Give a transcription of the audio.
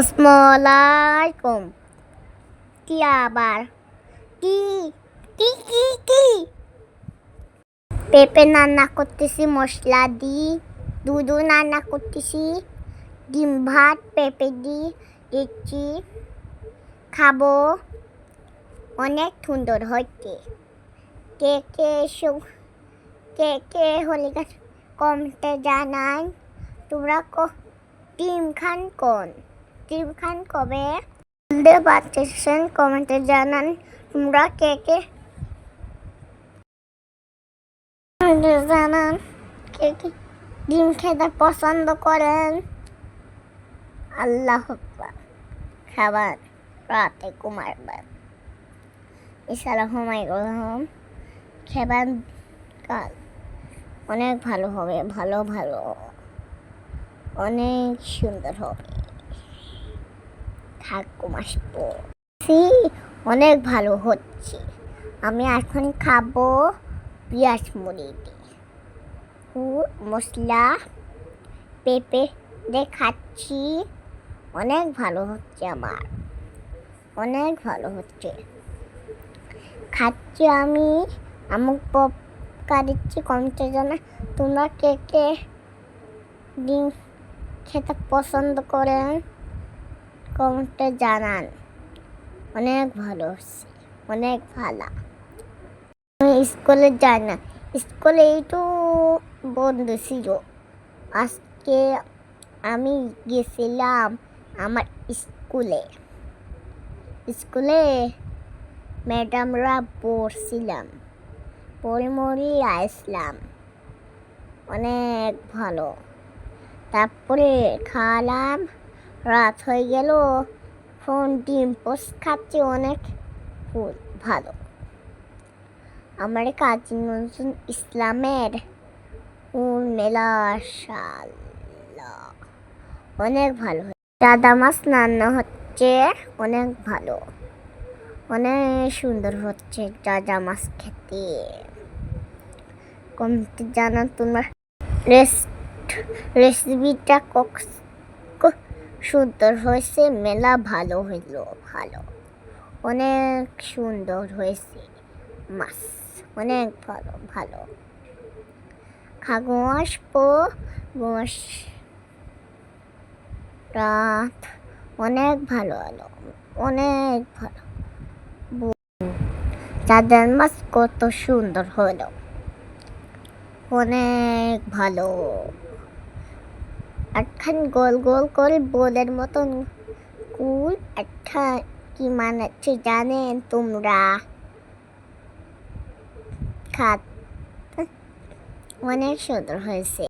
আসসালামাইকুম কি আবার? কি কি কি কি? পেঁপে রান্না করতেছি, মশলা দি দুধও রান্না করতেছি, ডিম ভাত, পেঁপে দি দিচ্ছি খাব। অনেক সুন্দর হচ্ছে কে কে সব কে কে হলে কমতে জানাই তোমরা টিম খান কোন? টিম খান কবে? পারতেছেন কমেন্টে জানান, তোমরা কে কে? জানান, কে কে ডিম খেতে পছন্দ করেন? আল্লাহ খাবার রাতে ঘুমাইবেন। এছাড়া ঘুমাই গেলাম খেবার কাল। অনেক ভালো হবে, ভালো ভালো। অনেক সুন্দর হবে। ঠাকুর আসব সি অনেক ভালো হচ্ছে। আমি এখন খাব পেঁয়াজ মুড়ি দিয়ে মশলা পেঁপে দিয়ে খাচ্ছি। অনেক ভালো হচ্ছে আমার। অনেক ভালো হচ্ছে। খাচ্ছি আমি। আমুক পপকা দিচ্ছি কমতে জানা তোমরা কে কে ডিম খেতে পছন্দ করেন? কমেন্টে জানান। অনেক ভালো অনেক ভালো। আমি স্কুলে যাই না, স্কুলে একটু বন্ধ ছিল। আজকে আমি গেছিলাম আমার স্কুলে। স্কুলে ম্যাডামরা পড়ছিলাম পড়ে মরি আসলাম। অনেক ভালো। তারপরে খাওয়ালাম রাত হয়ে গেল। ফোন, ডিম, পোস্ট খাচ্ছি, অনেক ভালো। আমার কাজী নজরুল ইসলামের ফুল মেলা অনেক ভালো দাদা মাছ রান্না হচ্ছে অনেক ভালো। অনেক সুন্দর হচ্ছে দাদা মাছ খেতে। কমতে জানা তোমার রেস্ট রেসিপিটা কক ক- সুন্দর হয়েছে, মেলা ভালো হইল, ভালো। অনেক সুন্দর হয়েছে মাছ অনেক ভালো ভালো। খাগো আসব গোস রাত, অনেক ভালো হলো, অনেক ভালো। চাঁদের মাছ কত সুন্দর হলো, অনেক ভালো। একখান গোল গোল করে বোলের মতন কুল একটা কি মানাচ্ছে জানেন তোমরা? খাত। অনেক সুন্দর হয়েছে।